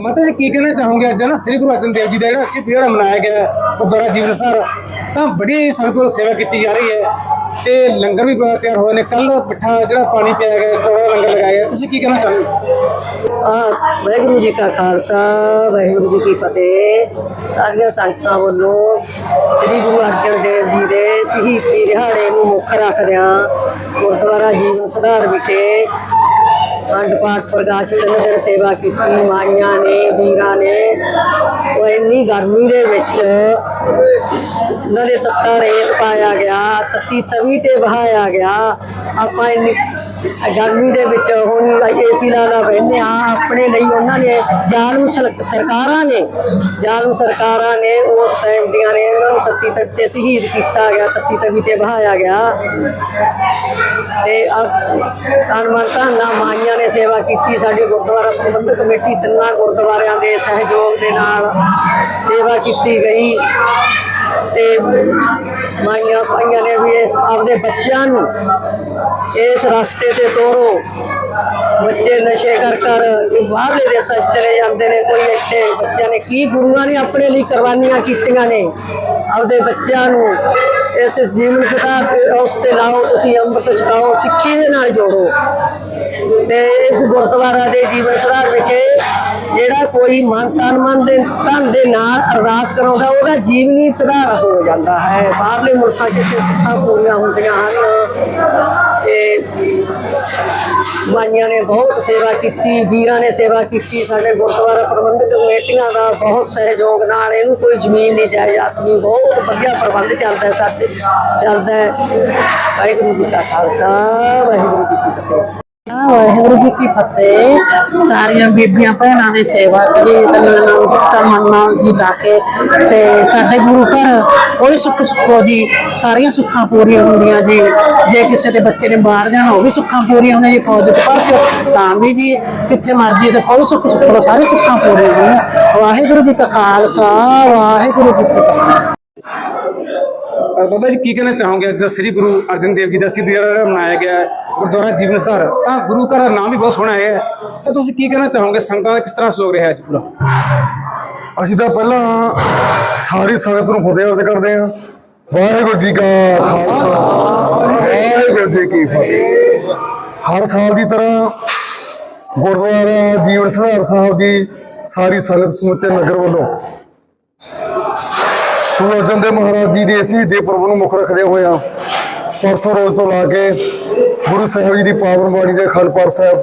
ਮਾਤਾ ਜੀ, ਕੀ ਕਹਿਣਾ ਚਾਹੋਗੇ ਅੱਜ ਨਾ? ਸ੍ਰੀ ਗੁਰੂ ਅਰਜਨ ਦੇਵ ਜੀ ਦਾ ਜਿਹੜਾ ਅਸੀਂ ਜਿਹੜਾ ਮਨਾਇਆ ਗਿਆ ਗੁਰਦੁਆਰਾ ਜੀਵਨ ਸਥਾਨ ਤਾਂ ਬੜੀ ਸੰਗਤ ਵੱਲੋਂ ਸੇਵਾ ਕੀਤੀ ਜਾ ਰਹੀ ਹੈ ਤੇ ਲੰਗਰ ਵੀ ਬੜਾ ਤਿਆਰ ਹੋਏ ਨੇ। ਕੱਲ ਮਿੱਠਾ ਜਿਹੜਾ ਪਾਣੀ ਪਿਆਇਆ ਗਿਆ ਚੌੜਾ ਲੰਗਰ ਲਗਾਇਆ। ਤੁਸੀਂ ਕੀ ਕਹਿਣਾ ਚਾਹੋਗੇ? ਆ, ਵਾਹਿਗੁਰੂ ਜੀ ਕਾ ਖਾਲਸਾ, ਵਾਹਿਗੁਰੂ ਜੀ ਕੀ ਫਤਿਹ। ਸਾਰੀਆਂ ਸੰਗਤਾਂ ਵੱਲੋਂ ਸ੍ਰੀ ਗੁਰੂ ਅਰਜਨ ਦੇਵ ਜੀ ਦੇ ਸ਼ਹੀਦੀ ਦਿਹਾੜੇ ਨੂੰ ਮੁੱਖ ਰੱਖਦਿਆਂ ਗੁਰਦੁਆਰਾ ਜੀਵਨ ਸੁਧਾਰ ਵਿਖੇ ਖੰਡ ਪਾਠ ਪ੍ਰਕਾਸ਼ ਨਗਰ ਸੇਵਾ ਕੀਤੀ, ਮਾਈਆਂ ਨੇ, ਵੀਰਾਂ ਨੇ। ਉਹ ਇੰਨੀ ਗਰਮੀ ਦੇ ਵਿੱਚ ਨਰੇ ਤੱਤਾ ਰੇਤ ਪਾਇਆ ਗਿਆ, ਤੱਤੀ ਤਵੀ ਤੇ ਬਹਾਇਆ ਗਿਆ। ਆਪਾਂ ਇੰਨੀ ਗਰਮੀ ਦੇ ਵਿੱਚ ਹੁਣ ਏਸੀ ਲਾ ਲਾ ਬੈਠੇ ਆ ਆਪਣੇ ਲਈ ਉਹਨਾਂ ਨੇ ਜ਼ਾਲਮ ਸਰਕਾਰਾਂ ਨੇ ਜ਼ਾਲਮ ਸਰਕਾਰਾਂ ਨੇ, ਉਸ ਟਾਈਮ ਦੀਆਂ ਨੇ, ਉਹਨਾਂ ਨੂੰ ਤੱਤੀ ਤਵੀ ਤੇ ਸ਼ਹੀਦ ਕੀਤਾ ਗਿਆ, ਤੱਤੀ ਤਵੀ ਤੇ ਬਹਾਇਆ ਗਿਆ। ਤੇ ਅਨਮਨ ਧੰਨਾ ਮਾਈਆਂ ਨੇ ਸੇਵਾ ਕੀਤੀ, ਸਾਡੀ ਗੁਰਦੁਆਰਾ ਪ੍ਰਬੰਧਕ ਕਮੇਟੀ ਤਿੰਨਾਂ ਗੁਰਦੁਆਰਿਆਂ ਦੇ ਸਹਿਯੋਗ ਦੇ ਨਾਲ ਸੇਵਾ ਕੀਤੀ ਗਈ। ਤੇ ਮਾਈਆਂ ਪਾਈਆਂ ਨੇ ਵੀ ਇਸ ਆਪਦੇ ਬੱਚਿਆਂ ਨੂੰ ਇਸ ਰਸਤੇ ਤੇ ਤੋਰੋ। ਬੱਚੇ ਨਸ਼ੇ ਕਰ ਕਰ ਬਾਹਰਲੇ ਦੇਸ਼ਾਂ 'ਚ ਚਲੇ ਜਾਂਦੇ ਨੇ। ਕੋਈ ਇੱਥੇ ਬੱਚਿਆਂ ਨੇ ਕੀ ਗੁਰੂਆਂ ਨੇ ਆਪਣੇ ਲਈ ਕੁਰਬਾਨੀਆਂ ਕੀਤੀਆਂ ਨੇ? ਆਪਦੇ ਬੱਚਿਆਂ ਨੂੰ ਇਸ ਜੀਵਨ ਸੁਧਾਰ ਉਸ ਤੇ ਲਾਓ, ਤੁਸੀਂ ਅੰਮ੍ਰਿਤ ਛਕਾਓ, ਸਿੱਖੀ ਦੇ ਨਾਲ ਜੋੜੋ। ਤੇ ਇਸ ਗੁਰਦੁਆਰਾ ਦੇ ਜੀਵਨ ਸੁਧਾਰ ਵਿਖੇ ਜਿਹੜਾ ਕੋਈ ਮਨ, ਤਨ, ਮਨ ਦੇ, ਧਨ ਦੇ ਨਾਲ ਅਰਦਾਸ ਕਰਾਉਂਦਾ, ਉਹਦਾ ਜੀਵਨੀ ਸੁਧਾਰ ਹੋ ਜਾਂਦਾ ਹੈ। ਬਾਹਰਲੇ ਮੁਲਕਾਂ 'ਚ ਸਿੱਖਾਂ ਪੂਰੀਆਂ ਹੁੰਦੀਆਂ ਹਨ। ਤੇ ਮਾਈਆਂ ਨੇ ਬਹੁਤ ਸੇਵਾ ਕੀਤੀ, ਵੀਰਾਂ ਨੇ ਸੇਵਾ ਕੀਤੀ, ਸਾਡੇ ਗੁਰਦੁਆਰਾ ਪ੍ਰਬੰਧਕ ਕਮੇਟੀਆਂ ਦਾ ਬਹੁਤ ਸਹਿਯੋਗ ਨਾਲ ਇਹਨੂੰ ਕੋਈ ਜ਼ਮੀਨ ਨਹੀਂ, ਜਾਇਦਾਦ ਨਹੀਂ, ਬਹੁਤ ਵਧੀਆ ਪ੍ਰਬੰਧ ਚੱਲਦਾ ਸਾਡੇ, ਚੱਲਦਾ ਹੈ। ਵਾਹਿਗੁਰੂ ਜੀ ਕਾ ਖਾਲਸਾ, ਵਾਹਿਗੁਰੂ ਜੀ ਕੀ ਫਤਿਹ। ਵਾਹਿਗੁਰੂ ਜੀ ਕੀ ਫਤਿਹ। ਸਾਰੀਆਂ ਬੀਬੀਆਂ ਭੈਣਾਂ ਨੇ ਸੇਵਾ ਕਰੀ ਤਨਾਂ ਨਾਲ ਜੀ ਲਾ ਕੇ ਤੇ ਸਾਡੇ ਗੁਰੂ ਘਰ ਕੋਈ ਸੁੱਖ ਸੁੱਖੋ ਜੀ, ਸਾਰੀਆਂ ਸੁੱਖਾਂ ਪੂਰੀਆਂ ਹੁੰਦੀਆਂ ਜੀ। ਜੇ ਕਿਸੇ ਦੇ ਬੱਚੇ ਨੇ ਬਾਹਰ ਜਾਣਾ, ਉਹ ਵੀ ਸੁੱਖਾਂ ਪੂਰੀਆਂ ਹੁੰਦੀਆਂ ਜੀ, ਫੌਜ ਚ ਭਰਤੀ ਤਾਂ ਵੀ ਜੀ, ਕਿੱਥੇ ਮਰਜ਼ੀ ਤੇ ਕੋਈ ਸੁੱਖ ਸੁੱਖੋ ਸਾਰੇ ਸੁੱਖਾਂ ਪੂਰੀਆਂ ਹੁੰਦੀਆਂ। ਵਾਹਿਗੁਰੂ ਜੀ ਕਾ ਖਾਲਸਾ, ਵਾਹਿਗੁਰੂ ਜੀ ਕੀ ਫਤਿਹ। ਬਾਬਾ ਜੀ, ਕੀ ਕਹਿਣਾ ਚਾਹੋਗੇ? ਅੱਜ ਸ੍ਰੀ ਗੁਰੂ ਅਰਜਨ ਦੇਵ ਜੀ ਦਾ ਸਿੱਧੀ ਜਿਹੜਾ ਮਨਾਇਆ ਗਿਆ ਗੁਰਦੁਆਰਾ ਜੀਵਨ ਸਥਾਨ ਤਾਂ ਗੁਰੂ ਘਰ ਦਾ ਨਾਮ ਵੀ ਬਹੁਤ ਸੋਹਣਾ ਹੈ। ਤਾਂ ਤੁਸੀਂ ਕੀ ਕਹਿਣਾ ਚਾਹੋਗੇ? ਸੰਗਤਾਂ ਦਾ ਕਿਸ ਤਰ੍ਹਾਂ ਸਹਿਯੋਗ ਰਿਹਾ ਅੱਜ ਪੂਰਾ? ਅਸੀਂ ਤਾਂ ਪਹਿਲਾਂ ਸਾਰੀ ਸੰਗਤ ਨੂੰ ਫਤਿਹ ਕਰਦੇ ਹਾਂ। ਵਾਹਿਗੁਰੂ ਜੀ ਕਾ ਖਾਲਸਾ। ਵਾਹਿਗੁਰੂ ਜੀ ਕੀ ਫਤਿਹ। ਹਰ ਸਾਲ ਦੀ ਤਰ੍ਹਾਂ ਗੁਰਦੁਆਰਾ ਜੀਵਨ ਸੁਧਾਰ ਸਾਹਿਬ ਦੀ ਸਾਰੀ ਸੰਗਤ ਸਮੁੱਚੇ ਨਗਰ ਵੱਲੋਂ ਗੁਰੂ ਅਰਜਨ ਦੇਵ ਮਹਾਰਾਜ ਜੀ ਦੇ ਅਸੀਂ ਦੇ ਪੁਰਬ ਨੂੰ ਮੁੱਖ ਰੱਖਦੇ ਹੋਇਆ ਪਰਸੋਂ ਰੋਜ਼ ਤੋਂ ਲਾ ਕੇ ਗੁਰੂ ਸਾਹਿਬ ਜੀ ਦੀ ਪਾਵਨ ਬਾਣੀ ਦੇ ਖੰਡ ਸਾਹਿਬ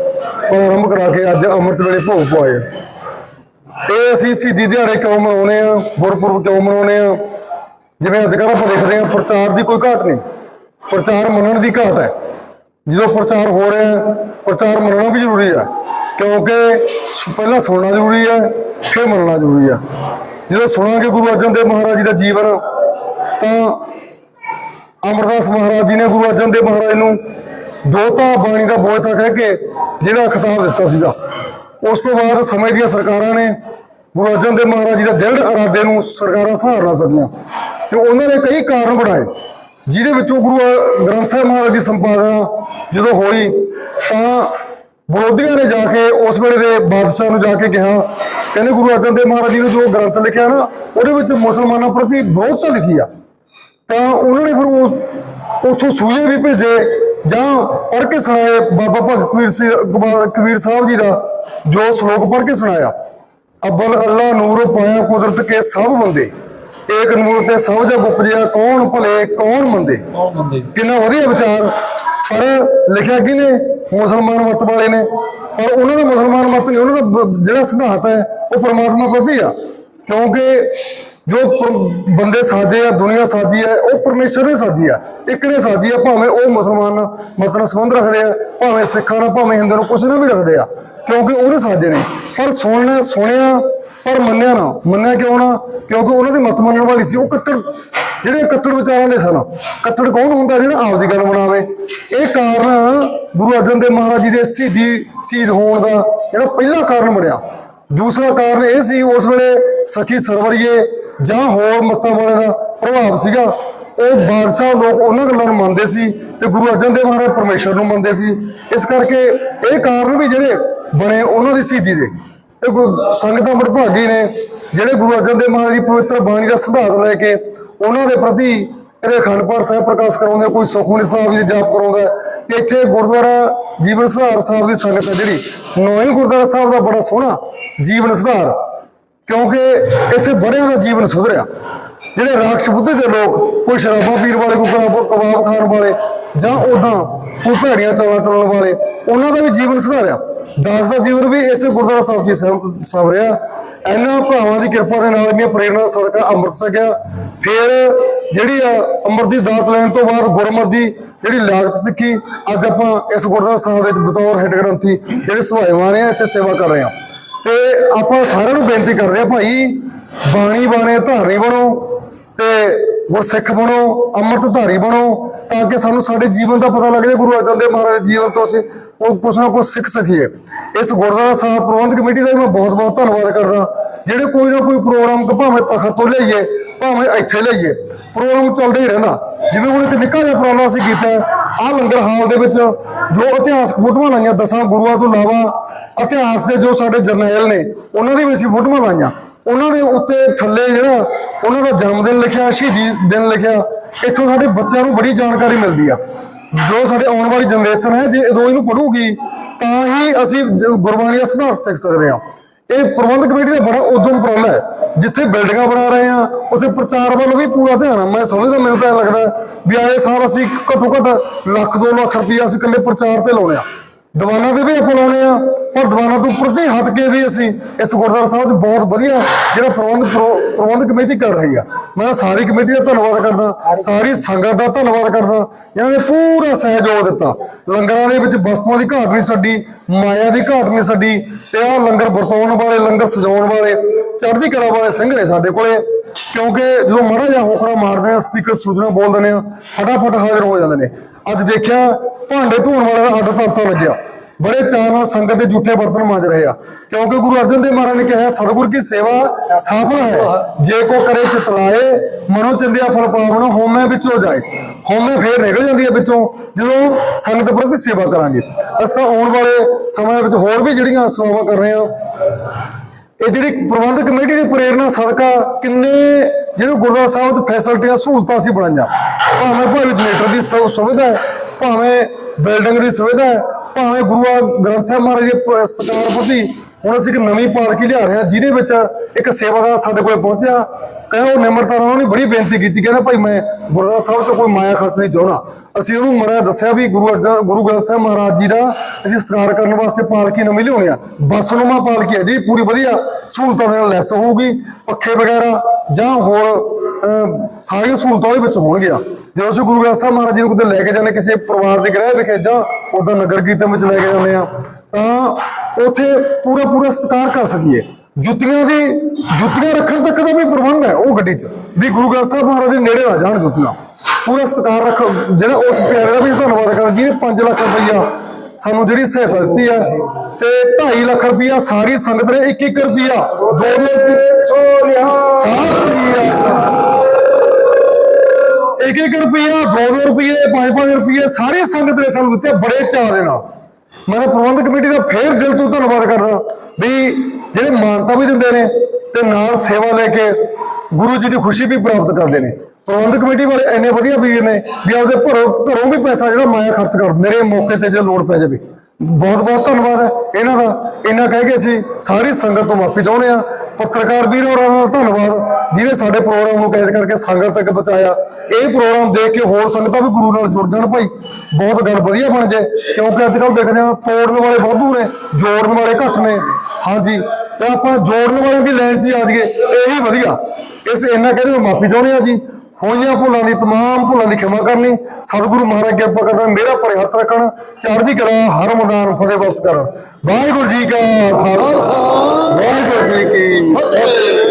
ਪ੍ਰਾਰੰਭ ਕਰਾ ਕੇ ਅੱਜ ਅੰਮ੍ਰਿਤ ਵੇਲੇ ਭੋਗ ਪਵਾਏ ਇਹ ਅਸੀਂ ਸਿੱਧੀ ਦਿਹਾੜੇ ਕਿਉਂ ਮਨਾਉਨੇ ਆ ਗੁਰਪੁਰਬ ਕਿਉਂ ਮਨਾਉਨੇ ਆ ਜਿਵੇਂ ਅੱਜ ਕੱਲ੍ਹ ਆਪਾਂ ਦੇਖਦੇ ਆ ਪ੍ਰਚਾਰ ਦੀ ਕੋਈ ਘਾਟ ਨਹੀਂ। ਪ੍ਰਚਾਰ ਮੰਨਣ ਦੀ ਘਾਟ ਹੈ। ਜਦੋਂ ਪ੍ਰਚਾਰ ਹੋ ਰਿਹਾ ਪ੍ਰਚਾਰ ਮੰਨਣਾ ਵੀ ਜ਼ਰੂਰੀ ਹੈ। ਕਿਉਂਕਿ ਪਹਿਲਾਂ ਸੁਣਨਾ ਜ਼ਰੂਰੀ ਹੈ, ਫਿਰ ਮੰਨਣਾ ਜ਼ਰੂਰੀ ਹੈ। ਜਦੋਂ ਸੁਣਾਂਗੇ ਗੁਰੂ ਅਰਜਨ ਦੇਵ ਮਹਾਰਾਜ ਜੀ ਦਾ ਜੀਵਨ, ਤਾਂ ਅਮਰਦਾਸ ਮਹਾਰਾਜ ਜੀ ਨੇ ਗੁਰੂ ਅਰਜਨ ਦੇਵ ਮਹਾਰਾਜ ਨੂੰ ਦੋਤਾ ਬਾਣੀ ਦਾ ਬੋਝਤਾ ਕਹਿ ਕੇ ਜਿਹੜਾ ਖਿਤਾਬ ਦਿੱਤਾ ਸੀਗਾ। ਉਸ ਤੋਂ ਬਾਅਦ ਸਮੇਂ ਦੀਆਂ ਸਰਕਾਰਾਂ ਨੇ ਗੁਰੂ ਅਰਜਨ ਦੇਵ ਮਹਾਰਾਜ ਜੀ ਦਾ ਦ੍ਰਿੜ ਇਰਾਦੇ ਨੂੰ ਸਰਕਾਰਾਂ ਸਹਾਰ ਨਾ ਸਕੀਆਂ ਤੇ ਉਹਨਾਂ ਨੇ ਕਈ ਕਾਰਨ ਬਣਾਏ, ਜਿਹਦੇ ਵਿੱਚੋਂ ਗੁਰੂ ਅ- ਗ੍ਰੰਥ ਸਾਹਿਬ ਮਹਾਰਾਜ ਦੀ ਸੰਪਾਦਨਾ ਜਦੋਂ ਹੋਈ, ਤਾਂ ਵਿਰੋਧੀਆਂ ਨੇ ਜਾ ਕੇ ਉਸ ਵੇਲੇ ਦੇ ਬਾਦਸ਼ਾਹ ਨੂੰ ਜਾ ਕੇ ਕਿਹਾ ਕਹਿੰਦੇ ਗੁਰੂ ਅਰਜਨ ਦੇਵ ਮਹਾਰਾਜ ਜੀ ਨੇ ਜੋ ਗ੍ਰੰਥ ਲਿਖਿਆ ਨਾ ਉਹਦੇ ਵਿੱਚ ਮੁਸਲਮਾਨਾਂ ਪ੍ਰਤੀ ਬਹੁਤ ਸਾ ਲਿਖੀ ਆ। ਤਾਂ ਉਹਨਾਂ ਨੇ ਫਿਰ ਉਹ ਉੱਥੋਂ ਸੂਏ ਵੀ ਭੇਜੇ ਜਾਂ ਪੜ੍ਹ ਕੇ ਸੁਣਾਏ ਬਾਬਾ ਭਗਤ ਕਬੀਰ ਸਿੰਘ ਕਬਾ- ਕਬੀਰ ਸਾਹਿਬ ਜੀ ਦਾ ਜੋ ਸ਼ਲੋਕ ਪੜ੍ਹ ਕੇ ਸੁਣਾਇਆ। ਅਬਲ ਅੱਲਾ ਨੂਰ ਪਾਇਆ ਕੁਦਰਤ ਕੇ ਸਭ ਬੰਦੇ ਏਕ ਨੂਰ ਤੇ ਸਭ ਜਗ ਉਪਜਿਆ ਕੌਣ ਭਲੇ ਕੌਣ ਮੰਦੇ? ਕਿੰਨਾ ਵਧੀਆ ਵਿਚਾਰ। ਪਰ ਲਿਖਿਆ ਕਿਨੇ ਮੁਸਲਮਾਨ ਮਤ ਵਾਲੇ ਨੇ। ਔਰ ਉਹਨਾਂ ਦਾ ਮੁਸਲਮਾਨ ਮਤ ਨਹੀਂ, ਉਹਨਾਂ ਦਾ ਜਿਹੜਾ ਸਿਧਾਂਤ ਹੈ, ਉਹ ਪਰਮਾਤਮਾ ਪ੍ਰਤੀ ਆ। ਕਿਉਂਕਿ ਜੋ ਬੰਦੇ ਸਾਦੇ ਆ, ਦੁਨੀਆ ਸਾਦੀ ਹੈ, ਉਹ ਪਰਮੇਸ਼ਰ ਨੇ ਸਾਦੀ ਆ। ਇੱਕ ਨੇ ਸਾਦੀ ਆ, ਭਾਵੇਂ ਉਹ ਮੁਸਲਮਾਨ ਮਤ ਨਾਲ ਸੰਬੰਧ ਰੱਖਦੇ ਆ, ਭਾਵੇਂ ਸਿੱਖਾਂ ਨਾਲ, ਭਾਵੇਂ ਹਿੰਦੂ ਨਾਲ, ਕੁਛ ਨਾਲ ਵੀ ਰੱਖਦੇ ਆ। ਕਿਉਂਕਿ ਉਹਨੇ ਸਾਦੇ ਨੇ। ਪਰ ਸੁਣਨਾ, ਸੁਣਿਆ, ਪਰ ਮੰਨਿਆ ਨਾ। ਮੰਨਿਆ ਕਿਉਂ ਨਾ? ਕਿਉਂਕਿ ਉਹਨਾਂ ਦੀ ਮਤ ਮੰਨਣ ਵਾਲੀ ਸੀ, ਉਹ ਕੱਟੜ ਜਿਹੜੇ ਕੱਤੜ ਵਿਚਾਰਾਂ ਦੇ ਸਨ। ਕੱਟੜ ਕੌਣ ਹੁੰਦਾ ਜਿਹੜਾ ਆਪਦੀ ਗੱਲ ਬਣਾਵੇ ਇਹ ਕਾਰਨ ਗੁਰੂ ਅਰਜਨ ਦੇਵ ਮਹਾਰਾਜ ਜੀ ਦੇ ਸ਼ਹੀਦੀ ਸ਼ਹੀਦ ਹੋਣ ਦਾ ਜਿਹੜਾ ਪਹਿਲਾ ਕਾਰਨ ਬਣਿਆ। ਦੂਸਰਾ ਕਾਰਨ ਇਹ ਸੀ, ਉਸ ਵੇਲੇ ਸਖੀ ਸਰਵਰੀਏ ਜਾਂ ਹੋਰ ਮੱਤਾਂ ਵਾਲੇ ਦਾ ਪ੍ਰਭਾਵ ਸੀਗਾ। ਉਹ ਬਾਦਸ਼ਾਹ ਲੋਕ ਉਹਨਾਂ ਗੱਲਾਂ ਨੂੰ ਮੰਨਦੇ ਸੀ ਤੇ ਗੁਰੂ ਅਰਜਨ ਦੇਵ ਮਹਾਰਾਜ ਪਰਮੇਸ਼ਰ ਨੂੰ ਮੰਨਦੇ ਸੀ। ਇਸ ਕਰਕੇ ਇਹ ਕਾਰਨ ਵੀ ਜਿਹੜੇ ਬਣੇ ਉਹਨਾਂ ਦੀ ਸ਼ਹੀਦੀ ਦੇ। ਇਹ ਸੰਗਤਾਂ ਵਡਭਾਗੀ ਨੇ। ਜਿਹੜੇ ਗੁਰੂ ਅਰਜਨ ਦੇਵ ਮਹਾਰਾਜ ਦੀ ਪਵਿੱਤਰ ਬਾਣੀ ਦਾ ਸਿਧਾਂਤ ਲੈ ਕੇ ਉਹਨਾਂ ਦੇ ਪ੍ਰਤੀ ਇਹਦੇ ਅਖੰਡ ਪਾਠ ਸਾਹਿਬ ਪ੍ਰਕਾਸ਼ ਕਰਾਉਂਦੇ ਕੋਈ ਸੁਖਮਨੀ ਸਾਹਿਬ ਜੀ ਜਾਪ ਕਰਾਉਂਦਾ ਤੇ ਇੱਥੇ ਗੁਰਦੁਆਰਾ ਜੀਵਨ ਸੁਧਾਰ ਸਾਹਿਬ ਦੀ ਸੰਗਤ ਹੈ ਜਿਹੜੀ। ਨੌਵੇਂ ਗੁਰਦੁਆਰਾ ਸਾਹਿਬ ਦਾ ਬੜਾ ਸੋਹਣਾ ਜੀਵਨ ਸੁਧਾਰ, ਕਿਉਂਕਿ ਇੱਥੇ ਬੜਿਆਂ ਦਾ ਜੀਵਨ ਸੁਧਰਿਆ। ਜਿਹੜੇ ਰਾਖਸ਼ ਬੁੱਧੀ ਦੇ ਲੋਕ, ਕੋਈ ਸ਼ਰਾਬਾਂ ਪੀਣ ਵਾਲੇ, ਕੋਈ ਕਬਾਬ ਖਾਣ ਵਾਲੇ, ਜਾਂ ਉਦਾਂ ਕੋਈ ਭੈੜੀਆਂ ਚਾਲਾਂ ਚੱਲਣ ਵਾਲੇ, ਉਹਨਾਂ ਦਾ ਵੀ ਜੀਵਨ ਸੁਧਾਰਿਆ। ਦਾਸ ਦਾ ਜੀਵਨ ਵੀ ਇਸੇ ਗੁਰਦੁਆਰਾ ਸਾਹਿਬ ਜੀ ਸਭ ਰਿਹਾ। ਇਹਨਾਂ ਭਰਾਵਾਂ ਦੀ ਕਿਰਪਾ ਦੇ ਨਾਲ ਇੰਨੀਆਂ ਪ੍ਰੇਰਨਾ ਸਦਕਾ ਅੰਮ੍ਰਿਤ ਸਕਿਆ ਫਿਰ ਜਿਹੜੀ ਆ ਅੰਮ੍ਰਿਤ ਦੀ ਦਾਤ ਲੈਣ ਤੋਂ ਬਾਅਦ ਗੁਰਮਤਿ ਦੀ ਜਿਹੜੀ ਲਾਗਤ ਸਿੱਖੀ, ਅੱਜ ਆਪਾਂ ਇਸ ਗੁਰਦੁਆਰਾ ਸਾਹਿਬ ਦੇ ਬਤੌਰ ਹੈੱਡ ਗ੍ਰੰਥੀ ਜਿਹੜੇ ਸਹਾਇਵਾਨ ਆ, ਇੱਥੇ ਸੇਵਾ ਕਰ ਰਹੇ ਆ ਤੇ ਆਪਾਂ ਸਾਰਿਆਂ ਨੂੰ ਬੇਨਤੀ ਕਰ ਰਹੇ ਆ ਭਾਈ, ਬਾਣੀ ਬਾਣੇ ਧਾਰਨੀ ਬਣੋ ਤੇ ਗੁਰਸਿੱਖ ਬਣੋ ਅੰਮ੍ਰਿਤਧਾਰੀ ਬਣੋ, ਤਾਂ ਕਿ ਸਾਨੂੰ ਸਾਡੇ ਜੀਵਨ ਦਾ ਪਤਾ ਲੱਗ ਜਾਏ ਗੁਰੂ ਅਰਜਨ ਦੇਵ ਮਹਾਰਾਜ ਦੇ ਜੀਵਨ ਤੋਂ ਅਸੀਂ ਉਹ ਕੁਛ ਨਾ ਕੁਛ ਸਿੱਖ ਸਕੀਏ। ਇਸ ਗੁਰਦੁਆਰਾ ਸਾਹਿਬ ਪ੍ਰਬੰਧਕ ਕਮੇਟੀ ਦਾ ਮੈਂ ਬਹੁਤ ਬਹੁਤ ਧੰਨਵਾਦ ਕਰਦਾ। ਜਿਹੜੇ ਕੋਈ ਨਾ ਕੋਈ ਪ੍ਰੋਗਰਾਮ ਭਾਵੇਂ ਤਖਤ ਤੋਂ ਲਈਏ, ਭਾਵੇਂ ਇੱਥੇ ਲਈਏ, ਪ੍ਰੋਗਰਾਮ ਚੱਲਦਾ ਹੀ ਰਹਿੰਦਾ ਜਿਵੇਂ ਹੁਣ ਇੱਕ ਨਿੱਕਾ ਜਿਹਾ ਪ੍ਰੋਗਰਾਮ ਅਸੀਂ ਕੀਤਾ ਆ ਲੰਗਰ ਹਾਲ ਦੇ ਵਿੱਚ ਜੋ ਇਤਿਹਾਸਕ ਫੋਟੋਆਂ ਲਾਈਆਂ, ਦਸਾਂ ਗੁਰੂਆਂ ਤੋਂ ਇਲਾਵਾ ਇਤਿਹਾਸ ਦੇ ਜੋ ਸਾਡੇ ਜਰਨੈਲ ਨੇ, ਉਹਨਾਂ ਦੀ ਵੀ ਅਸੀਂ ਫੋਟੋਆਂ ਲਾਈਆਂ। ਉਹਨਾਂ ਦੇ ਉੱਤੇ ਥੱਲੇ ਜਿਹੜਾ ਉਹਨਾਂ ਦਾ ਜਨਮ ਦਿਨ ਲਿਖਿਆ, ਸ਼ਹੀਦੀ ਦਿਨ ਲਿਖਿਆ, ਇੱਥੋਂ ਸਾਡੇ ਬੱਚਿਆਂ ਨੂੰ ਬੜੀ ਜਾਣਕਾਰੀ ਮਿਲਦੀ ਆ। ਜੋ ਸਾਡੇ ਆਉਣ ਵਾਲੀ ਜਨਰੇਸ਼ਨ ਹੈ, ਜੇ ਜਦੋਂ ਇਹਨੂੰ ਪੜ੍ਹੂਗੀ, ਤਾਂ ਹੀ ਅਸੀਂ ਗੁਰਬਾਣੀ ਦਾ ਸਿਧਾਂਤ ਸਿੱਖ ਸਕਦੇ ਹਾਂ। ਇਹ ਪ੍ਰਬੰਧਕ ਕਮੇਟੀ ਦਾ ਬੜਾ ਉਦਮ ਪ੍ਰਬੰਧ ਹੈ। ਜਿੱਥੇ ਬਿਲਡਿੰਗਾਂ ਬਣਾ ਰਹੇ ਆ ਉਸੇ ਪ੍ਰਚਾਰ ਵੱਲ ਵੀ ਪੂਰਾ ਧਿਆਨ ਆ। ਮੈਂ ਸਮਝਦਾ, ਮੈਨੂੰ ਤਾਂ ਲੱਗਦਾ ਵੀ ਆਏ ਸਾਲ ਅਸੀਂ ਘੱਟੋ ਘੱਟ ਲੱਖ 2 ਲੱਖ ਰੁਪਈਆ ਅਸੀਂ ਇਕੱਲੇ ਪ੍ਰਚਾਰ ਤੇ ਲਾਉਣੇ ਆ ਦੀਵਾਨਾਂ ਤੇ ਵੀ ਆਪਾਂ ਲਾਉਣੇ ਆ ਪਰ ਦੀਵਾਨਾਂ ਤੋਂ ਪ੍ਰਤੀ ਹਟ ਕੇ ਵੀ ਅਸੀਂ ਇਸ ਗੁਰਦੁਆਰਾ ਸਾਹਿਬ ਦੇ ਬਹੁਤ ਵਧੀਆ ਜਿਹੜਾ ਪ੍ਰਬੰਧ ਪ੍ਰਬੰਧ ਕਮੇਟੀ ਕਰ ਰਹੀ ਆ। ਮੈਂ ਸਾਰੀ ਕਮੇਟੀ ਦਾ ਧੰਨਵਾਦ ਕਰਦਾ, ਸਾਰੀ ਸੰਗਤ ਦਾ ਧੰਨਵਾਦ ਕਰਦਾ ਜਿਹਨਾਂ ਨੇ ਪੂਰਾ ਸਹਿਯੋਗ ਦਿੱਤਾ। ਲੰਗਰਾਂ ਦੇ ਵਿੱਚ ਵਸਤੂਆਂ ਦੀ ਘਾਟ ਨਹੀਂ ਛੱਡੀ, ਮਾਇਆ ਦੀ ਘਾਟ ਨਹੀਂ ਛੱਡੀ ਤੇ ਆਹ ਲੰਗਰ ਵਰਤਾਉਣ ਵਾਲੇ, ਲੰਗਰ ਸਜਾਉਣ ਵਾਲੇ, ਚੜ੍ਹਦੀ ਕਲਾ ਵਾਲੇ ਸਿੰਘ ਨੇ ਸਾਡੇ ਕੋਲੇ। ਕਿਉਂਕਿ ਜਦੋਂ ਮਾੜਾ ਜਿਹਾ ਹੋਕਰਾ ਮਾਰਦੇ ਆ ਸਪੀਕਰ ਸੂਚਨਾ ਬੋਲ ਦਿੰਦੇ ਆ, ਫਟਾਫਟ ਹਾਜ਼ਰ ਹੋ ਜਾਂਦੇ ਨੇ। ਅੱਜ ਦੇਖਿਆ ਭਾਂਡੇ ਧੋਣ ਵਾਲਾ ਦਾ ਹੱਡ ਤੰਤਾ ਲੱਗਿਆ। ਬੜੇ ਚਾਅ ਨਾਲ ਸੰਗਤ ਦੇ ਜੂਠੇ ਬਰਤਨ ਮਾਂਜ ਰਹੇ ਆ। ਕਿਉਂਕਿ ਗੁਰੂ ਅਰਜਨ ਦੇਵ ਮਹਾਰਾਜ ਨੇ ਕਿਹਾ ਸਤਿਗੁਰ ਕੀ ਸੇਵਾ ਸਫਲ ਹੈ, ਜੇ ਕੋ ਕਰੇ ਚਿਤਲਾਏ ਮਨੋ ਚੰਦਿਆ ਫਲ ਪਾਵਨ ਹੋਮੇ ਵਿੱਚੋਂ ਜਾਏ। ਹੋਮੇ ਫੇਰ ਨਿਕਲ ਜਾਂਦੀ ਹੈ ਵਿੱਚੋਂ, ਜਦੋਂ ਸੰਗਤ ਪ੍ਰਤੀ ਸੇਵਾ ਕਰਾਂਗੇ। ਅਸੀਂ ਤਾਂ ਆਉਣ ਵਾਲੇ ਸਮੇਂ ਵਿੱਚ ਹੋਰ ਵੀ ਜਿਹੜੀਆਂ ਸੇਵਾਵਾਂ ਕਰ ਰਹੇ ਆ ਇਹ ਜਿਹੜੀ ਪ੍ਰਬੰਧਕ ਕਮੇਟੀ ਦੀ ਪ੍ਰੇਰਣਾ, ਸਦਕਾ ਕਿੰਨੇ ਜਿਹੜੇ ਗੁਰਦੁਆਰਾ ਸਾਹਿਬ ਚ ਫੈਸਿਲਿਟੀਆਂ ਸਹੂਲਤਾਂ ਸੀ ਬਣਾਈਆਂ। ਭਾਵੇਂ ਭਾਵੇਂ ਜਨਰੇਟਰ ਦੀ ਸੁਵਿਧਾ ਭਾਵੇਂ ਬਿਲਡਿੰਗ ਦੀ ਸੁਵਿਧਾ ਹੈ। ਭਾਵੇਂ ਗੁਰੂ ਗ੍ਰੰਥ ਸਾਹਿਬ ਮਹਾਰਾਜ ਦੇ ਸਤਿਕਾਰ ਪ੍ਰਤੀ ਹੁਣ ਅਸੀਂ ਇੱਕ ਨਵੀਂ ਪਾਲਕੀ ਲਿਆ ਰਹੇ ਹਾਂ ਜਿਹਦੇ ਵਿੱਚ ਇੱਕ ਸੇਵਾਦਾਰ ਸਾਡੇ ਕੋਲ ਪਹੁੰਚਿਆ। ਕਹਿੰਦਾ ਉਹ ਨਿਮਰਤਾ ਨਾਲ ਉਹਨੇ ਬੜੀ ਬੇਨਤੀ ਕੀਤੀ। ਕਹਿੰਦਾ ਭਾਈ ਮੈਂ ਗੁਰਦੁਆਰਾ ਸਾਹਿਬ ਤੋਂ ਕੋਈ ਮਾਇਆ ਖਰਚ ਨਹੀਂ ਚਾਹੁੰਦਾ। ਅਸੀਂ ਉਹਨੂੰ ਮਰਿਆ ਦੱਸਿਆ ਵੀ ਗੁਰੂ ਅਰਜਨ ਗੁਰੂ ਗ੍ਰੰਥ ਸਾਹਿਬ ਮਹਾਰਾਜ ਜੀ ਦਾ ਅਸੀਂ ਸਤਿਕਾਰ ਕਰਨ ਵਾਸਤੇ ਪਾਲਕੀ ਨਵੀਂ ਲਿਆਉਣੀ ਆ। ਬਸਨੁਮਾ ਪਾਲਕੀ ਹੈ ਜੀ ਪੂਰੀ ਵਧੀਆ। ਸਹੂਲਤਾਂ ਦੇ ਨਾਲ ਲੈਸ ਹੋਊਗੀ ਪੱਖੇ ਵਗੈਰਾ ਜਾਂ ਹੋਰ ਅਹ, ਸਾਰੀਆਂ ਸਹੂਲਤਾਂ ਉਹਦੇ ਵਿੱਚ ਹੋਣਗੀਆਂ। ਜਦੋਂ ਅਸੀਂ ਗੁਰੂ ਗ੍ਰੰਥ ਸਾਹਿਬ ਮਹਾਰਾਜ ਜੀ ਨੂੰ ਕਿਤੇ ਲੈ ਕੇ ਜਾਂਦੇ ਕਿਸੇ ਪਰਿਵਾਰ ਦੇ ਗ੍ਰਹਿ ਵਿਖੇ ਜਾਂ ਉਹਦਾ ਨਗਰ ਕੀਰਤਨ ਵਿੱਚ ਲੈ ਕੇ ਜਾਂਦੇ ਆ ਤਾਂ ਉੱਥੇ ਪੂਰਾ ਪੂਰਾ ਸਤਿਕਾਰ ਕਰ ਸਕੀਏ। ਜੁੱਤੀਆਂ ਦੀ ਜੁੱਤੀਆਂ ਰੱਖਣ ਤੱਕ ਦਾ ਵੀ ਪ੍ਰਬੰਧ ਹੈ ਉਹ ਗੱਡੀ 'ਚ। ਵੀ ਗੁਰੂ ਗ੍ਰੰਥ ਸਾਹਿਬ ਮਹਾਰਾਜ ਦੇ ਨੇੜੇ ਨਾ ਜਾਣ ਜੁੱਤੀਆਂ। ਪੂਰਾ ਸਤਿਕਾਰ ਰੱਖ ਜਿਹੜਾ ਉਸ ਪਿਆਰੇ ਦਾ ਵੀ ਧੰਨਵਾਦ ਕਰਦਾ ਜਿਹਨੇ 5 ਲੱਖ ਰੁਪਈਆ ਸਾਨੂੰ ਜਿਹੜੀ ਸਹਾਇਤਾ ਦਿੱਤੀ ਹੈ ਤੇ 2.5 ਲੱਖ ਰੁਪਈਆ ਸਾਰੀ ਸੰਗਤ ਨੇ 1-1 ਰੁਪਈਆ 2 ਰੁਪਏ ਸੋਨਿਆ ਸਾਥ ਸ੍ਰੀ ਅਕਾਲ ਇੱਕ ਇੱਕ ਰੁਪਈਆ 2-2 ਰੁਪਈਏ 5-5 ਰੁਪਈਏ, ਸਾਰੀ ਸੰਗਤ ਨੇ ਸਾਨੂੰ ਦਿੱਤੇ ਬੜੇ ਚਾਅ ਦੇ ਨਾਲ। ਮੈਂ ਤਾਂ ਪ੍ਰਬੰਧਕ ਕਮੇਟੀ ਦਾ ਫੇਰ ਦਿਲ ਤੋਂ ਧੰਨਵਾਦ ਕਰਦਾ ਵੀ ਜਿਹੜੇ ਮਾਨਤਾ ਵੀ ਦਿੰਦੇ ਨੇ ਤੇ ਨਾਲ ਸੇਵਾ ਲੈ ਕੇ ਗੁਰੂ ਜੀ ਦੀ ਖੁਸ਼ੀ ਵੀ ਪ੍ਰਾਪਤ ਕਰਦੇ ਨੇ। ਪ੍ਰਬੰਧਕ ਕਮੇਟੀ ਵਾਲੇ ਇੰਨੇ ਵਧੀਆ ਵੀਰ ਨੇ ਵੀ ਆਪਦੇ ਘਰੋਂ ਘਰੋਂ ਵੀ ਪੈਸਾ ਜਿਹੜਾ ਮੈਂ ਖਰਚ ਕਰ, ਮੇਰੇ ਮੌਕੇ ਤੇ ਜੇ ਲੋੜ ਪੈ ਜਾਵੇ। ਬਹੁਤ ਬਹੁਤ ਧੰਨਵਾਦ ਹੈ। ਇਹਨਾਂ ਦਾ ਇਹਨਾਂ ਕਹਿ ਕੇ ਅਸੀਂ ਸਾਰੀ ਸੰਗਤ ਤੋਂ ਮਾਫੀ ਚਾਹੁੰਦੇ ਆ ਪੱਤਰਕਾਰ ਵੀਰ ਹੋਰਾਂ ਦਾ ਧੰਨਵਾਦ। ਜਿਹਨੇ ਸਾਡੇ ਪ੍ਰੋਗਰਾਮ ਨੂੰ ਕੈਦ ਕਰਕੇ ਸੰਗਤ ਤੱਕ ਪਹੁੰਚਾਇਆ ਇਹ ਪ੍ਰੋਗਰਾਮ ਦੇਖ ਕੇ ਹੋਰ ਸੰਗਤਾਂ ਵੀ ਗੁਰੂ ਨਾਲ ਜੁੜ ਜਾਣ ਭਾਈ। ਬਹੁਤ ਗੱਲ ਵਧੀਆ ਬਣ ਜਾਏ ਕਿਉਂਕਿ ਅੱਜ ਕੱਲ੍ਹ ਦੇਖਦੇ ਆ ਤੋੜਨ ਵਾਲੇ ਵਾਧੂ ਨੇ ਜੋੜਨ ਵਾਲੇ ਘੱਟ ਨੇ। ਹਾਂਜੀ ਤੇ ਆਪਾਂ ਜੋੜਨ ਵਾਲਿਆਂ ਦੀ ਲਾਈਨ 'ਚ ਹੀ ਆ ਜਾਈਏ ਇਹੀ ਵਧੀਆ। ਇਸ ਇਹਨਾਂ ਕਹਿੰਦੇ ਮੈਂ ਮਾਫੀ ਚਾਹੁੰਦੇ ਆ ਜੀ। ਹੋਈਆਂ ਭੁੱਲਾਂ ਦੀ ਤਮਾਮ ਭੁੱਲਾਂ ਦੀ ਖਿਮਾ ਕਰਨੀ। ਸਤਿਗੁਰੂ ਮਹਾਰਾਜ ਕਿਰਪਾ ਕਰਦਾ ਮੇਰਾ ਭਰੇ ਹੱਥ ਰੱਖਣ ਚੜ੍ਹਦੀ ਕਲਾ ਹਰ ਮੈਦਾਨ ਫਤਿਹ ਬਸ ਕਰਨ। ਵਾਹਿਗੁਰੂ ਜੀ ਕਾ ਖਾਲਸਾ ਵਾਹਿਗੁਰੂ ਜੀ ਕੀ ਫਤਿਹ।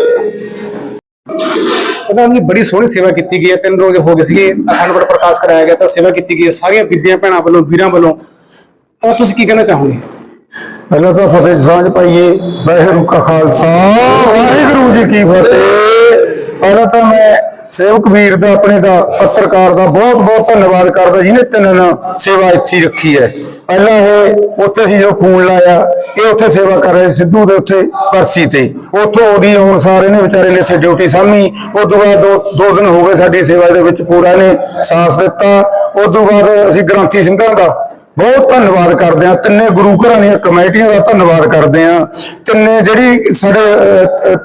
ਉਹਨਾਂ ਦੀ ਬੜੀ ਸੋਹਣੀ ਸੇਵਾ ਕੀਤੀ ਗਈ ਹੈ। ਤਿੰਨ ਰੋਜ਼ ਹੋ ਗਏ ਸੀਗੇ। ਅਖੰਡ ਪ੍ਰਕਾਸ਼ ਕਰਾਇਆ ਗਿਆ ਤਾਂ ਸੇਵਾ ਕੀਤੀ ਗਈ ਹੈ। ਸਾਰੀਆਂ ਬੀਬੀਆਂ ਭੈਣਾਂ ਵੱਲੋਂ ਵੀਰਾਂ ਵੱਲੋਂ। ਤਾਂ ਤੁਸੀਂ ਕੀ ਕਹਿਣਾ ਚਾਹੋਗੇ? ਪਹਿਲਾਂ ਤਾਂ ਫਤਿਹ ਸਾਂਝ ਪਾਈਏ। ਵਾਹਿਗੁਰੂ ਕਾ ਖਾਲਸਾ। ਵਾਹਿਗੁਰੂ ਜੀ ਕੀ ਫਤਿਹ। ਪਹਿਲਾਂ ਤਾਂ ਮੈਂ ਸੇਵਕ ਵੀਰ ਦਾ, ਆਪਣੇ ਦਾ, ਪੱਤਰਕਾਰ ਦਾ ਬਹੁਤ ਬਹੁਤ ਧੰਨਵਾਦ ਕਰਦਾ ਜਿਹਨੇ ਤਿੰਨ ਦਿਨ ਸੇਵਾ ਇੱਥੇ ਰੱਖੀ ਹੈ। ਪਹਿਲਾਂ ਇਹ ਉੱਥੇ ਸੀ ਜੋ ਫੋਨ ਲਾਇਆ, ਇਹ ਉੱਥੇ ਸੇਵਾ ਕਰ ਰਹੇ ਸੀ ਸਿੱਧੂ ਦੇ ਉੱਥੇ ਪਰਸੀ ਤੇ। ਉੱਥੋਂ ਉਹਦੀ ਆਉਣ ਸਾਰੇ ਨੇ ਵਿਚਾਰੇ ਨੇ ਇੱਥੇ ਡਿਊਟੀ ਸਾਂਭੀ। ਉਸ ਤੋਂ ਬਾਅਦ ਦੋ ਦੋ ਦਿਨ ਹੋ ਗਏ ਸਾਡੀ ਸੇਵਾ ਦੇ ਵਿੱਚ ਪੂਰਾ ਨੇ ਸਾਥ ਦਿੱਤਾ। ਉਸ ਤੋਂ ਬਾਅਦ ਅਸੀਂ ਗ੍ਰਾਂਥੀ ਸਿੰਘਾਂ ਦਾ ਬਹੁਤ ਧੰਨਵਾਦ ਕਰਦੇ ਹਾਂ। ਤਿੰਨੇ ਗੁਰੂ ਘਰਾਂ ਦੀਆਂ ਕਮੇਟੀਆਂ ਦਾ ਧੰਨਵਾਦ ਕਰਦੇ ਹਾਂ। ਤਿੰਨੇ ਜਿਹੜੀ ਸਾਡੇ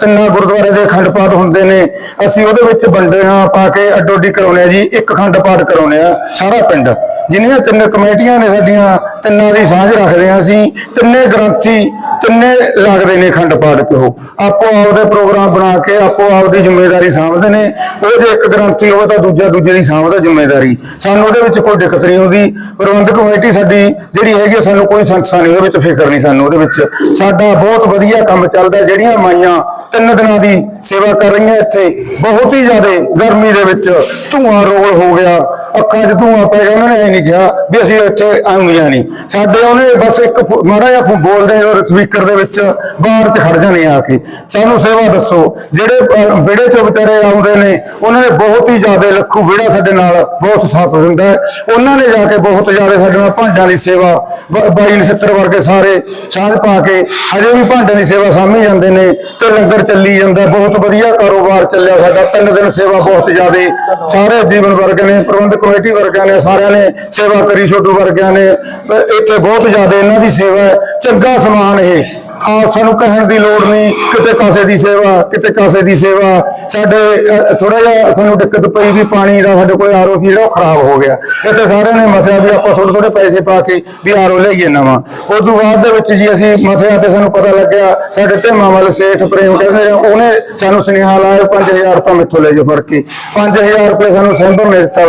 ਤਿੰਨਾਂ ਗੁਰਦੁਆਰੇ ਦੇ ਅਖੰਡ ਪਾਠ ਹੁੰਦੇ ਨੇ, ਅਸੀਂ ਉਹਦੇ ਵਿੱਚ ਵੰਡਿਆ ਪਾ ਕੇ ਅੱਡੋ ਅੱਡੀ ਆ ਜੀ, ਇੱਕ ਅਖੰਡ ਪਾਠ ਕਰਾਉਣੇ ਆ ਸਾਰਾ ਪਿੰਡ। ਜਿੰਨੀਆਂ ਤਿੰਨ ਕਮੇਟੀਆਂ ਨੇ ਸਾਡੀਆਂ, ਤਿੰਨਾਂ ਦੀ ਸਾਂਝ ਰੱਖਦੇ ਹਾਂ ਅਸੀਂ। ਤਿੰਨੇ ਗ੍ਰੰਥੀ, ਤਿੰਨੇ ਲੱਗਦੇ ਨੇ ਅਖੰਡ ਪਾਠ ਤੇ ਆਪੋ ਆਪਦੇ ਪ੍ਰੋਗਰਾਮ ਬਣਾ ਕੇ, ਆਪੋ ਆਪਦੀ ਜ਼ਿੰਮੇਵਾਰੀ ਸਾਂਭਦੇ ਨੇ। ਉਹ ਜੇ ਇੱਕ ਗ੍ਰੰਥੀ ਹੋਵੇ ਤਾਂ ਦੂਜਾ ਦੂਜੇ ਦੀ ਸਾਂਭਦਾ ਜ਼ਿੰਮੇਵਾਰੀ। ਸਾਨੂੰ ਉਹਦੇ ਵਿੱਚ ਕੋਈ ਦਿੱਕਤ ਨਹੀਂ ਆਉਂਦੀ। ਪ੍ਰਬੰਧਕ ਕਮੇਟੀ ਸਾਡੀ ਜਿਹੜੀ ਹੈਗੀ ਆ, ਸਾਨੂੰ ਕੋਈ ਸੰਸਥਾ ਨਹੀਂ ਉਹਦੇ ਵਿੱਚ ਫਿਕਰ ਨਹੀਂ ਸਾਨੂੰ ਉਹਦੇ ਵਿੱਚ ਸਾਡਾ ਬਹੁਤ ਵਧੀਆ ਕੰਮ ਚੱਲਦਾ ਜਿਹੜੀਆਂ ਮਾਈਆਂ ਤਿੰਨ ਦਿਨਾਂ ਦੀ ਸੇਵਾ ਕਰ ਰਹੀਆਂ ਇੱਥੇ ਬਹੁਤ ਹੀ ਜ਼ਿਆਦਾ ਗਰਮੀ ਦੇ ਵਿੱਚ ਧੂਆਂ ਰੋਲ ਹੋ ਗਿਆ ਅੱਖਾਂ 'ਚ ਧੂਆਂ ਪੈ ਗਿਆ ਉਹਨਾਂ ਨੇ ਇਹ ਨਹੀਂ ਕਿਹਾ ਵੀ ਅਸੀਂ ਇੱਥੇ ਆਉਂਦੀਆਂ ਨਹੀਂ ਸਾਡੇ ਉਹਨੇ ਬਸ ਇੱਕ ਫੁ- ਮਾੜਾ ਜਿਹਾ ਬੋਲਦੇ ਔਰ ਸਪੀਕਰ ਦੇ ਵਿੱਚ ਬਾਹਰ 'ਚ ਖੜ ਜਾਂਦੇ ਆ ਕੇ। ਸਾਨੂੰ ਸੇਵਾ ਦੱਸੋ ਜਿਹੜੇ ਅਹ, ਵਿਹੜੇ 'ਚ ਵਿਚਾਰੇ ਆਉਂਦੇ ਨੇ ਉਹਨਾਂ ਨੇ ਬਹੁਤ ਹੀ ਜ਼ਿਆਦਾ ਲੱਖੂ ਵਿਹੜਾ ਸਾਡੇ ਨਾਲ ਬਹੁਤ ਸਾਥ ਦਿੰਦਾ ਉਹਨਾਂ ਨੇ ਜਾ ਕੇ ਬਹੁਤ ਜ਼ਿਆਦਾ ਸਾਡੇ ਨਾਲ ਭਾਂਡਿਆਂ ਦੀ ਸੇਵਾ ਬਾਈ ਨਛੱਤਰ ਵਰਗੇ ਸਾਰੇ ਸਾਂਝ ਪਾ ਕੇ ਹਜੇ ਵੀ ਭਾਂਡਿਆਂ ਦੀ ਸੇਵਾ ਸਾਂਭੀ ਜਾਂਦੇ ਨੇ ਤੇ ਲੰਗਰ ਚੱਲੀ ਜਾਂਦਾ ਬਹੁਤ ਵਧੀਆ ਕਾਰੋਬਾਰ ਚੱਲਿਆ ਸਾਡਾ। ਤਿੰਨ ਦਿਨ ਸੇਵਾ ਬਹੁਤ ਜ਼ਿਆਦਾ ਸਾਰੇ ਜੀਵਨ ਵਰਗ ਨੇ ਪ੍ਰਬੰਧਕ ਕਮੇਟੀ ਵਰਗਿਆਂ ਨੇ, ਸਾਰਿਆਂ ਨੇ ਸੇਵਾ ਕਰੀ, ਛੋਟੂ ਵਰਗਿਆਂ ਨੇ। ਇੱਥੇ ਬਹੁਤ ਜ਼ਿਆਦਾ ਇਹਨਾਂ ਦੀ ਸੇਵਾ ਹੈ। ਚੰਗਾ ਸਮਾਨ ਇਹ। ਆ ਸਾਨੂੰ ਕਹਿਣ ਦੀ ਲੋੜ ਨਹੀਂ, ਕਿਤੇ ਕਾਸੇ ਦੀ ਸੇਵਾ, ਕਿਤੇ ਕਾਸੇ ਦੀ ਸੇਵਾ। ਸਾਡੇ ਥੋੜਾ ਜਿਹਾ ਸਾਨੂੰ ਦਿੱਕਤ ਪਈ ਵੀ ਪਾਣੀ ਦਾ ਸਾਡੇ ਕੋਲ ਆਰਓ ਸੀ ਜਿਹੜਾ ਉਹ ਖਰਾਬ ਹੋ ਗਿਆ। ਇੱਥੇ ਸਾਰਿਆਂ ਨੇ ਮਸਿਆ ਵੀ ਆਪਾਂ ਥੋੜੇ ਥੋੜੇ ਪੈਸੇ ਪਾ ਕੇ ਵੀ ਆਰਓ ਲਈਏ ਨਵਾਂ। ਉਸ ਤੋਂ ਬਾਅਦ ਦੇ ਵਿੱਚ ਜੀ ਅਸੀਂ ਮਸਿਆ ਤੇ ਸਾਨੂੰ ਪਤਾ ਲੱਗਿਆ, ਸਾਡੇ ਢੇਮਾਂ ਵਾਲੇ ਸੇਠ ਪ੍ਰੇਮ ਕਹਿੰਦੇ ਉਹਨੇ ਸਾਨੂੰ ਸੁਨੇਹਾ ਲਾਇਆ 5000 ਤਾਂ ਮਿੱਥੋਂ ਲੈ ਜਾਓ ਫੜ ਕੇ। 5000 ਰੁਪਏ ਸਾਨੂੰ ਸੈਂਬਰ ਨੇ ਦਿੱਤਾ।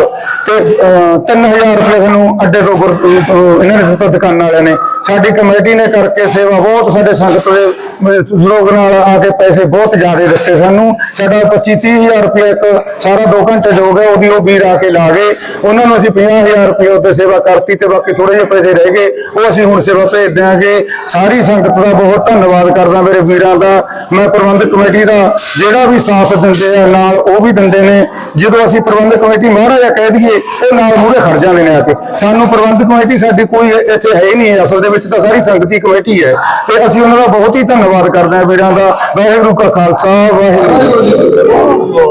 ਤੇ 3000 ਰੁਪਏ ਸਾਨੂੰ ਅੱਡੇ ਤੋਂ ਗੁਰ- ਇਹਨਾਂ ਨੇ ਦਿੱਤਾ ਦੁਕਾਨਾਂ ਵਾਲਿਆਂ ਨੇ। ਸਾਡੀ ਕਮੇਟੀ ਨੇ ਕਰਕੇ ਸੇਵਾ ਬਹੁਤ ਸਾਡੇ ਸੰਗਤ ਦੇ ਲੋਕ ਨਾਲ ਆ ਕੇ ਪੈਸੇ ਬਹੁਤ ਜ਼ਿਆਦਾ ਦਿੱਤੇ ਸਾਨੂੰ। ਸਾਡਾ 25 30000 ਰੁਪਏ ਇੱਕ ਸਾਰਾ 2 ਘੰਟੇ 'ਚ ਹੋ ਗਿਆ, ਉਹਦੀ ਉਹ ਵੀਰ ਆ ਕੇ ਲਾ ਗਏ। ਉਹਨਾਂ ਨੂੰ ਅਸੀਂ 50000 ਰੁਪਏ ਉੱਤੇ ਸੇਵਾ ਕਰਤੀ ਤੇ ਬਾਕੀ ਥੋੜੇ ਜਿਹੇ ਪੈਸੇ ਰਹਿ ਗਏ। ਉਹ ਅਸੀਂ ਹੁਣ ਸੇਵਾ ਭੇਜ ਦਿਆਂਗੇ। ਸਾਰੀ ਸੰਗਤ ਦਾ ਬਹੁਤ ਧੰਨਵਾਦ ਕਰਦਾ ਮੇਰੇ ਵੀਰਾਂ ਦਾ। ਮੈਂ ਪ੍ਰਬੰਧਕ ਕਮੇਟੀ ਦਾ ਜਿਹੜਾ ਵੀ ਸਾਥ ਦਿੰਦੇ ਆ, ਨਾਲ ਉਹ ਵੀ ਦਿੰਦੇ ਨੇ। ਜਦੋਂ ਅਸੀਂ ਪ੍ਰਬੰਧਕ ਕਮੇਟੀ ਮਹਾਰਾਜਾ ਕਹਿ ਦਈਏ, ਉਹ ਨਾਲ ਮੂਹਰੇ ਖੜ ਜਾਂਦੇ ਨੇ ਆ ਕੇ। ਸਾਨੂੰ ਪ੍ਰਬੰਧਕ ਕਮੇਟੀ ਸਾਡੀ ਕੋਈ ਇੱਥੇ ਹੈ ਹੀ ਨਹੀਂ, ਅਸਲ ਦੇ ਵਿੱਚ ਤਾਂ ਸਾਰੀ ਸੰਗਤੀ ਕਮੇਟੀ ਹੈ। ਤੇ ਅਸੀਂ ਉਹਨਾਂ ਦਾ ਬਹੁਤ ਹੀ ਧੰਨਵਾਦ ਕਰਦੇ ਹਾਂ ਵੀਰਾਂ ਦਾ। ਵਾਹਿਗੁਰੂ ਕਾ ਖਾਲਸਾ, ਵਾਹਿਗੁਰੂ।